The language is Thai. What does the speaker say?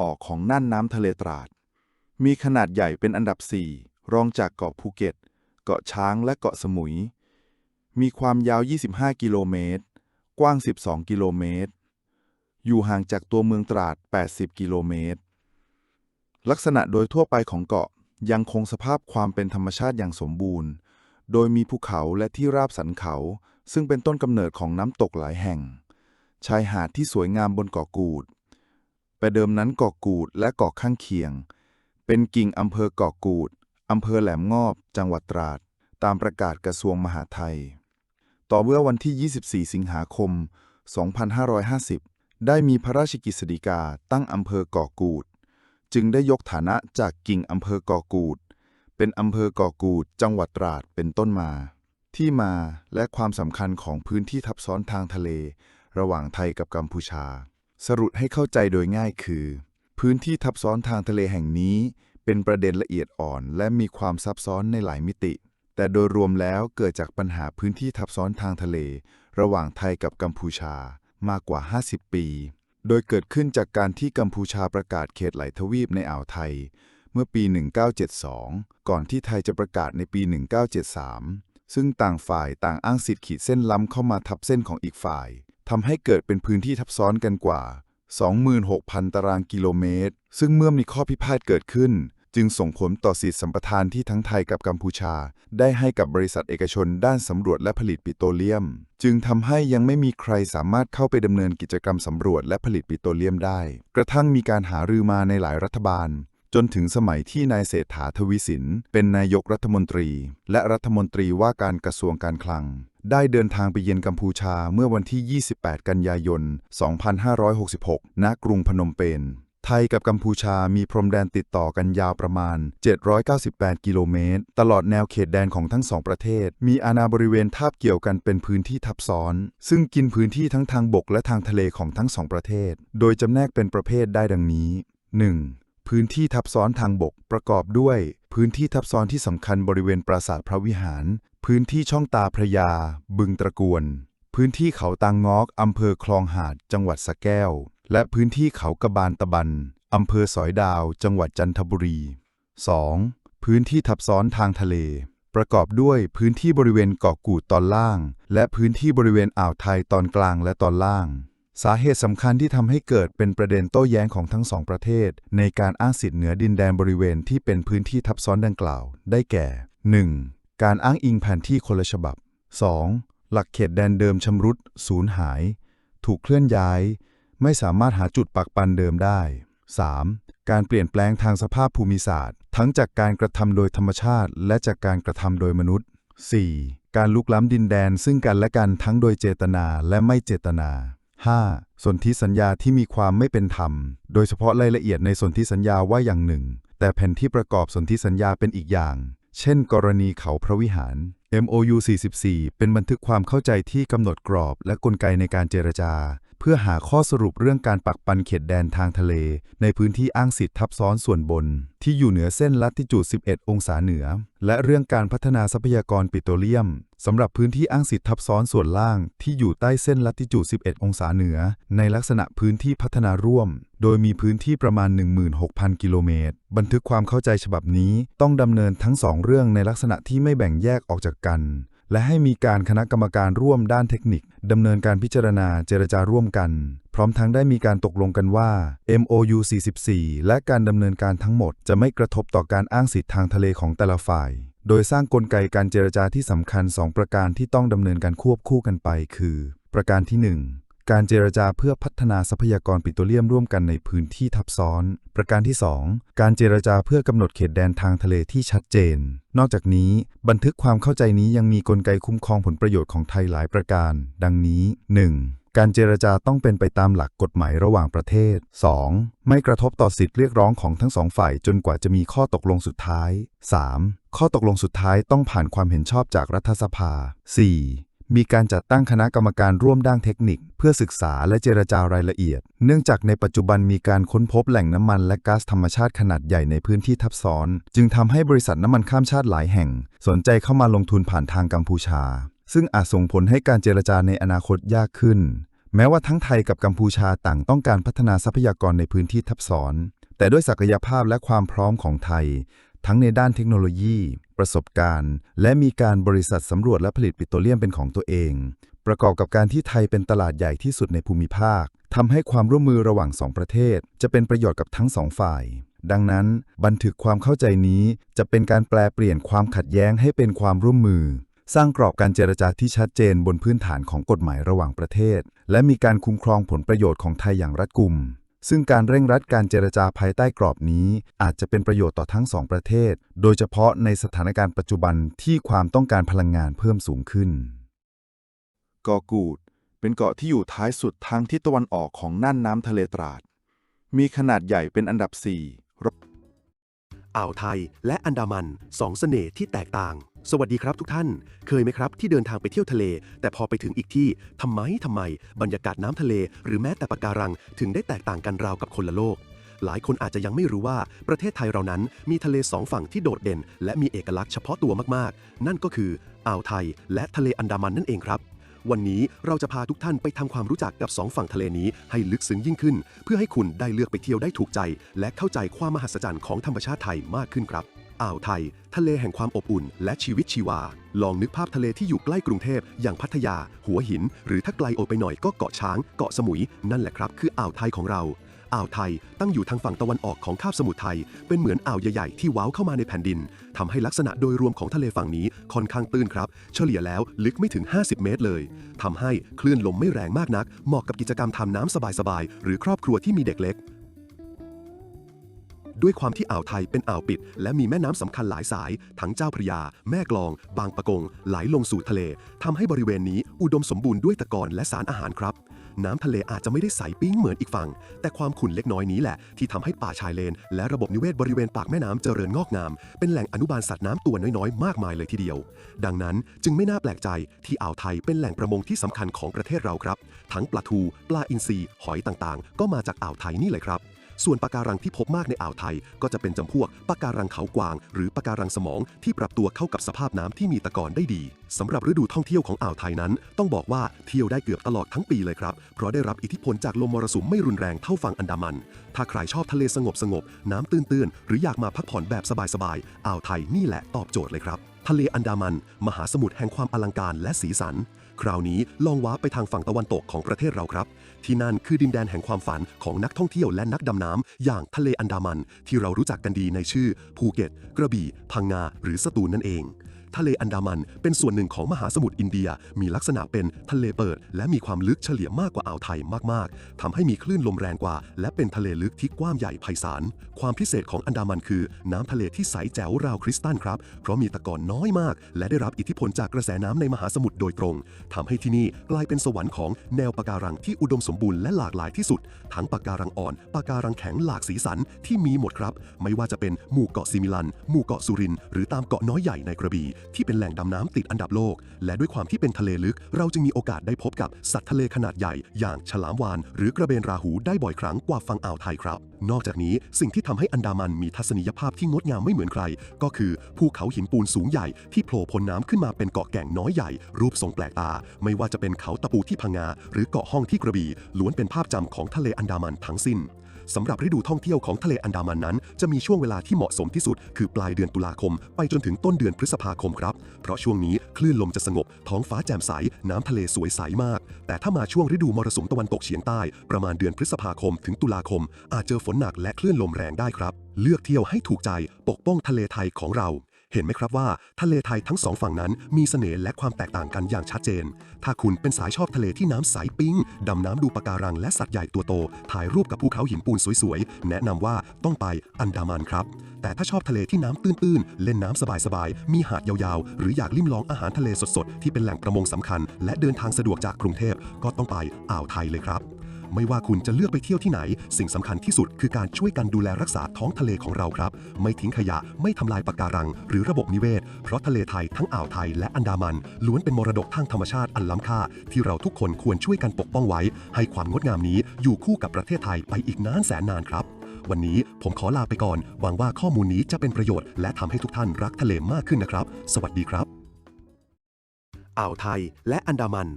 ออกของน่านน้ำทะเลตราด มีขนาดใหญ่เป็นอันดับ 4 รองจากเกาะภูเก็ต เกาะช้างและเกาะสมุย มีความยาว 25 กิโลเมตร กว้าง 12 กิโลเมตร อยู่ห่างจากตัวเมืองตราด 80 กิโลเมตร ลักษณะโดยทั่วไปของเกาะยังคงสภาพความเป็นธรรมชาติอย่างสมบูรณ์ โดยมีภูเขาและที่ราบสันเขา ซึ่งเป็นต้นกำเนิดของน้ำตกหลายแห่ง ชายหาดที่สวยงามบนเกาะกูด แต่เดิมนั้นเกาะกูดและเกาะข้างเคียง เป็นกิ่งอำเภอเกาะกูดอำเภอแหลมงอบ จังหวัดตราด ตามประกาศกระทรวงมหาดไทย ต่อเมื่อวันที่ 24 สิงหาคม 2550 ได้มีพระราชกิจสฎีกาตั้งอำเภอเกาะกูด จึงได้ยกฐานะจากกิ่งอำเภอเกาะกูด เป็นอำเภอเกาะกูด จังหวัดตราดเป็นต้นมา ที่มาและความสำคัญของพื้นที่ทับซ้อนทางทะเล ระหว่างไทยกับกัมพูชา สรุปให้เข้าใจโดยง่ายคือ พื้นที่ทับซ้อนทางทะเลแห่งนี้เป็นประเด็นละเอียดอ่อน และมีความซับซ้อนในหลายมิติ แต่โดยรวมแล้วเกิดจากปัญหาพื้นที่ทับซ้อนทางทะเล ระหว่างไทยกับกัมพูชามากกว่า 50 ปี โดยเกิดขึ้นจากการที่กัมพูชาประกาศเขตไหลทวีปในอ่าวไทย เมื่อปี 1972 ก่อนที่ไทยจะประกาศในปี 1973 ซึ่งต่างฝ่ายต่างอ้างสิทธิ์ขีดเส้นล้ำเข้ามาทับเส้นของอีกฝ่าย ทำให้เกิดเป็นพื้นที่ทับซ้อนกันกว่า 26,000 ตารางกิโลเมตร ซึ่งเมื่อมีข้อพิพาทเกิดขึ้น จึงส่งผลต่อสิทธิสัมปทานที่ทั้งไทยกับกัมพูชา ได้ให้กับบริษัทเอกชนด้านสำรวจและผลิตปิโตรเลียม จึงทำให้ยังไม่มีใครสามารถเข้าไปดำเนินกิจกรรมสำรวจและผลิตปิโตรเลียมได้ กระทั่งมีการหารือมาในหลายรัฐบาลจนถึงสมัยที่นายเศรษฐาทวีสิน เป็นนายกรัฐมนตรี และรัฐมนตรีว่าการกระทรวงการคลัง ได้เดินทางไปเยือนกัมพูชาเมื่อวันที่ 28 กันยายน 2566 ณ กรุงพนมเปญ ไทยกับกัมพูชามีพรมแดนติดต่อกันยาวประมาณ 798 กิโลเมตร ตลอดแนวเขตแดนของทั้งสองประเทศ มีอาณาบริเวณทาบเกี่ยวกันเป็นพื้นที่ทับซ้อน ซึ่งกินพื้นที่ทั้งทางบกและทางทะเลของทั้งสองประเทศ โดยจำแนกเป็นประเภทได้ดังนี้ 1. พื้นที่ทับซ้อนทางบกประกอบด้วยพื้นที่ทับซ้อนที่สำคัญบริเวณปราสาทพระวิหาร พื้นที่ช่องตาพระยา บึงตะกวน พื้นที่เขาตางงอกอำเภอคลองหาด จังหวัดสะแก้ว และพื้นที่เขากระบานตะบันอำเภอสอยดาว จังหวัดจันทบุรี 2. พื้นที่ทับซ้อนทางทะเล ประกอบด้วยพื้นที่บริเวณเกาะกูดตอนล่าง และพื้นที่บริเวณอ่าวไทยตอนกลางและตอนล่าง สาเหตุสำคัญที่ทำให้เกิดเป็นประเด็นโต้แย้งของทั้งสองประเทศ ในการอ้างสิทธิเหนือดินแดนบริเวณที่เป็นพื้นที่ทับซ้อนดังกล่าว ได้แก่ 1. การอ้างอิงแผนที่คนละฉบับ 2. หลักเขตแดนเดิมชำรุดสูญหาย ถูกเคลื่อนย้าย ไม่สามารถหาจุดปักปันเดิมได้ 3. การเปลี่ยนแปลงทางสภาพภูมิศาสตร์ ทั้งจากการกระทำโดยธรรมชาติ และจากการกระทำโดยมนุษย์ 4. การลุกล้ำดินแดนซึ่งกันและกันทั้งโดยเจตนาและไม่เจตนา 5. สนธิสัญญาที่มีความไม่เป็นธรรม โดยเฉพาะรายละเอียดในสนธิสัญญาว่าอย่างหนึ่ง แต่แผ่นที่ประกอบสนธิสัญญาเป็นอีกอย่าง เช่น กรณีเขาพระวิหาร MOU 44 เป็นบันทึกความเข้าใจที่กำหนดกรอบและกลไกในการเจรจา เพื่อหาข้อสรุปเรื่องการปักปันเขตแดนทางทะเล ในพื้นที่อ้างสิทธิ์ทับซ้อนส่วนบน ที่อยู่เหนือเส้นลัติจูด 11 องศาเหนือ และเรื่องการพัฒนาทรัพยากรปิโตรเลียมสำหรับพื้นที่อ้างสิทธิ์ทับซ้อนส่วนล่าง ที่อยู่ใต้เส้นลัติจูด 11 องศาเหนือ ในลักษณะพื้นที่พัฒนาร่วม โดยมีพื้นที่ประมาณ 16,000 กิโลเมตร บันทึกความเข้าใจฉบับนี้ต้องดำเนินทั้งสองเรื่องในลักษณะที่ไม่แบ่งแยกออกจากกัน และให้มีการคณะกรรมการร่วมด้านเทคนิคดำเนินการพิจารณาเจรจาร่วมกัน พร้อมทั้งได้มีการตกลงกันว่า MOU 44 และการดำเนินการทั้งหมดจะไม่กระทบต่อการอ้างสิทธิทางทะเลของแต่ละฝ่าย โดยสร้างกลไกการเจรจาที่สำคัญ 2 ประการที่ต้องดำเนินการควบคู่กันไป คือ ประการที่ 1 การเจรจาเพื่อพัฒนาทรัพยากรปิโตรเลียมร่วมกันในพื้นที่ทับซ้อน ประการที่ 2 การเจรจาเพื่อกำหนดเขตแดนทางทะเลที่ชัดเจน นอกจากนี้ บันทึกความเข้าใจนี้ยังมีกลไกคุ้มครองผลประโยชน์ของไทยหลายประการ ดังนี้ 1. การเจรจาต้องเป็นไปตามหลักกฎหมายระหว่างประเทศ 2. ไม่กระทบต่อสิทธิเรียกร้องของทั้งสองฝ่ายจนกว่าจะมีข้อตกลงสุดท้าย 3. ข้อตกลงสุดท้ายต้องผ่านความเห็นชอบจากรัฐสภา 4. มีการจัดตั้งคณะกรรมการร่วมด้านเทคนิค เพื่อศึกษาและเจรจารายละเอียด เนื่องจากในปัจจุบันมีการค้นพบแหล่งน้ำมันและก๊าซธรรมชาติขนาดใหญ่ในพื้นที่ทับซ้อน จึงทำให้บริษัทน้ำมันข้ามชาติหลายแห่ง สนใจเข้ามาลงทุนผ่านทางกัมพูชา ซึ่งอาจส่งผลให้การเจรจาในอนาคตยากขึ้น แม้ว่าทั้งไทยกับกัมพูชาต่างต้องการพัฒนาทรัพยากรในพื้นที่ทับซ้อนแต่ด้วยศักยภาพและความพร้อมของไทย ทั้งในด้านเทคโนโลยี ประสบการณ์ และมีการบริษัทสำรวจและผลิตปิโตรเลียมเป็นของตัวเอง ประกอบกับการที่ไทยเป็นตลาดใหญ่ที่สุดในภูมิภาคทำให้ความร่วมมือระหว่างสองประเทศ จะเป็นประโยชน์กับทั้งสองฝ่าย ดังนั้นบันทึกความเข้าใจนี้จะเป็นการแปลเปลี่ยนความขัดแย้งให้เป็นความร่วมมือ สร้างกรอบการเจรจาที่ชัดเจนบนพื้นฐานของกฎหมายระหว่างประเทศ และมีการคุ้มครองผลประโยชน์ของไทยอย่างรัดกุม ซึ่งการเร่งรัดการเจรจาภายใต้กรอบนี้ อาจจะเป็นประโยชน์ต่อทั้งสองประเทศ โดยเฉพาะในสถานการณ์ปัจจุบันที่ความต้องการพลังงานเพิ่มสูงขึ้นเกาะกูด เป็นเกาะที่อยู่ท้ายสุดทางทิศตะวันออกของน่านน้ำทะเลตราด มีขนาดใหญ่เป็นอันดับ4อ่าวไทยและอันดามันสองเสน่ห์ที่แตกต่าง สวัสดีครับทุกท่าน เคยไหมครับที่เดินทางไปเที่ยวทะเล แต่พอไปถึงอีกที่ทำไมทำไม บรรยากาศน้ำทะเล หรือแม้แต่ปะการังถึงได้แตกต่างกันราวกับคนละโลก หลายคนอาจจะยังไม่รู้ว่าประเทศไทยเรานั้นมีทะเลสองฝั่งที่โดดเด่น และมีเอกลักษณ์เฉพาะตัวมากๆ นั่นก็คืออ่าวไทย และทะเลอันดามันนั่นเองครับ วันนี้เราจะพาทุกท่านไปทำความรู้จักกับสองฝั่งทะเลนี้ให้ลึกซึ้งยิ่งขึ้น เพื่อให้คุณได้เลือกไปเที่ยวได้ถูกใจ และเข้าใจความมหัศจรรย์ของธรรมชาติไทยมากขึ้นครับ อ่าวไทย ทะเลแห่งความอบอุ่น และชีวิตชีวา ลองนึกภาพทะเลที่อยู่ใกล้กรุงเทพ อย่างพัทยา หัวหิน หรือถ้าไกลออกไปหน่อยก็เกาะช้าง เกาะสมุย นั่นแหละครับ คืออ่าวไทยของเรา อ่าวไทยตั้งอยู่ทางฝั่งตะวันออกของคาบสมุทรไทย เป็นเหมือนอ่าวใหญ่ๆที่ว้าวเข้ามาในแผ่นดินทำให้ลักษณะโดยรวมของทะเลฝั่งนี้ค่อนข้างตื้นครับ เฉลี่ยแล้วลึกไม่ถึง 50 เมตรเลยทำให้คลื่นลมไม่แรงมากนัก เหมาะกับกิจกรรมทำน้ำสบายๆ หรือครอบครัวที่มีเด็กเล็ก ด้วยความที่อ่าวไทยเป็นอ่าวปิด และมีแม่น้ำสำคัญหลายสาย ทั้งเจ้าพระยา แม่กลอง บางปะกง ไหลลงสู่ทะเลทำให้บริเวณนี้อุดมสมบูรณ์ด้วยตะกอนและสารอาหารครับ น้ำทะเลอาจจะไม่ได้ใสปิ้งเหมือนอีกฝั่ง แต่ความขุ่นเล็กน้อยนี้แหละ ที่ทำให้ป่าชายเลน และระบบนิเวศบริเวณปากแม่น้ำเจริญงอกงาม เป็นแหล่งอนุบาลสัตว์น้ำตัวน้อยๆ มากมายเลยทีเดียว ดังนั้นจึงไม่น่าแปลกใจที่อ่าวไทยเป็นแหล่งประมงที่สำคัญของประเทศเราครับ ทั้งปลาทู ปลาอินทรีหอยต่างๆ ก็มาจากอ่าวไทยนี่เลยครับ ส่วนปะการังที่พบมากในอ่าวไทย ก็จะเป็นจำพวกปะการังเขากวาง หรือปะการังสมองที่ปรับตัวเข้ากับสภาพน้ำที่มีตะกอนได้ดีสำหรับฤดูท่องเที่ยวของอ่าวไทยนั้น ต้องบอกว่าเที่ยวได้เกือบตลอดทั้งปีเลยครับ เพราะได้รับอิทธิพลจากลมมรสุมไม่รุนแรงเท่าฝั่งอันดามัน ถ้าใครชอบทะเลสงบสงบน้ำตื้นๆหรืออยากมาพักผ่อนแบบสบายๆอ่าวไทยนี่แหละตอบโจทย์เลยครับ ทะเลอันดามัน มหาสมุทรแห่งความอลังการและสีสัน คราวนี้ลองว้าไปทางฝั่งตะวันตกของประเทศเราครับ ที่นั่นคือดินแดนแห่งความฝันของนักท่องเที่ยวและนักดำน้ำอย่างทะเลอันดามัน ที่เรารู้จักกันดีในชื่อภูเก็ต กระบี่ พังงา หรือสตูลนั่นเอง ทะเลอันดามัน เป็นส่วนหนึ่งของมหาสมุทรอินเดีย มีลักษณะเป็นทะเลเปิด และมีความลึกเฉลี่ยมากกว่าอ่าวไทยมากๆทำให้มีคลื่นลมแรงกว่า และเป็นทะเลลึกที่กว้างใหญ่ไพศาล ความพิเศษของอันดามันคือ น้ำทะเลที่ใสแจ๋วราวคริสตัลครับ เพราะมีตะกอนน้อยมาก และได้รับอิทธิพลจากกระแสน้ำในมหาสมุทรโดยตรงทำให้ที่นี่กลายเป็นสวรรค์ของแนวปะการังที่อุดมสมบูรณ์และหลากหลายที่สุด ทั้งปะการังอ่อนปะการังแข็งหลากสีสันที่มีหมดครับ ไม่ว่าจะเป็นหมู่เกาะซิมิลัน หมู่เกาะสุริน หรือตามเกาะน้อยใหญ่ในกระบี่ที่เป็นแหล่งดำน้ำติดอันดับโลก และด้วยความที่เป็นทะเลลึก เราจึงมีโอกาสได้พบกับสัตว์ทะเลขนาดใหญ่ อย่างฉลามวาฬหรือกระเบนราหูได้บ่อยครั้งกว่าฝั่งอ่าวไทยครับ นอกจากนี้สิ่งที่ทำให้อันดามันมีทัศนียภาพที่งดงามไม่เหมือนใคร ก็คือภูเขาหินปูนสูงใหญ่ที่โผล่พ้นน้ำขึ้นมาเป็นเกาะแก่งน้อยใหญ่ รูปทรงแปลกตา ไม่ว่าจะเป็นเขาตะปูที่พังงา หรือเกาะห้องที่กระบี่ล้วนเป็นภาพจำของทะเลอันดามันทั้งสิ้น สำหรับฤดูท่องเที่ยวของทะเลอันดามันนั้น จะมีช่วงเวลาที่เหมาะสมที่สุด คือปลายเดือนตุลาคม ไปจนถึงต้นเดือนพฤษภาคมครับ เพราะช่วงนี้คลื่นลมจะสงบ ท้องฟ้าแจ่มใส น้ำทะเลสวยใสมาก แต่ถ้ามาช่วงฤดูมรสุมตะวันตกเฉียงใต้ ประมาณเดือนพฤษภาคม ถึงตุลาคม อาจเจอฝนหนักและคลื่นลมแรงได้ครับ เลือกเที่ยวให้ถูกใจ ปกป้องทะเลไทยของเรา เห็นไหมครับว่าทะเลไทยทั้งสองฝั่งนั้นมีเสน่ห์และความแตกต่างกันอย่างชัดเจน ถ้าคุณเป็นสายชอบทะเลที่น้ำใสปิ้ง ดำน้ำดูปะการังและสัตว์ใหญ่ตัวโต ถ่ายรูปกับภูเขาหินปูนสวยๆ แนะนำว่าต้องไปอันดามันครับ แต่ถ้าชอบทะเลที่น้ำตื้นๆ เล่นน้ำสบายๆ มีหาดยาวๆ หรืออยากลิ้มลองอาหารทะเลสดๆ ที่เป็นแหล่งประมงสำคัญ และเดินทางสะดวกจากกรุงเทพก็ต้องไปอ่าวไทยเลยครับ ไม่ว่าคุณจะเลือกไปเที่ยวที่ไหน สิ่งสำคัญที่สุดคือการช่วยกันดูแลรักษาท้องทะเลของเราครับ ไม่ทิ้งขยะไม่ทำลายปะการัง หรือระบบนิเวศ เพราะทะเลไทยทั้งอ่าวไทยและอันดามัน ล้วนเป็นมรดกทางธรรมชาติอันล้ำค่า ที่เราทุกคนควรช่วยกันปกป้องไว้ ให้ความงดงามนี้อยู่คู่กับประเทศไทยไปอีกนานแสนนานครับวันนี้ผมขอลาไปก่อนหวังว่าข้อมูลนี้จะเป็นประโยชน์และทำให้ทุกท่านรักทะเลมากขึ้นนะครับ สวัสดีครับ อ่าวไทยและอันดามัน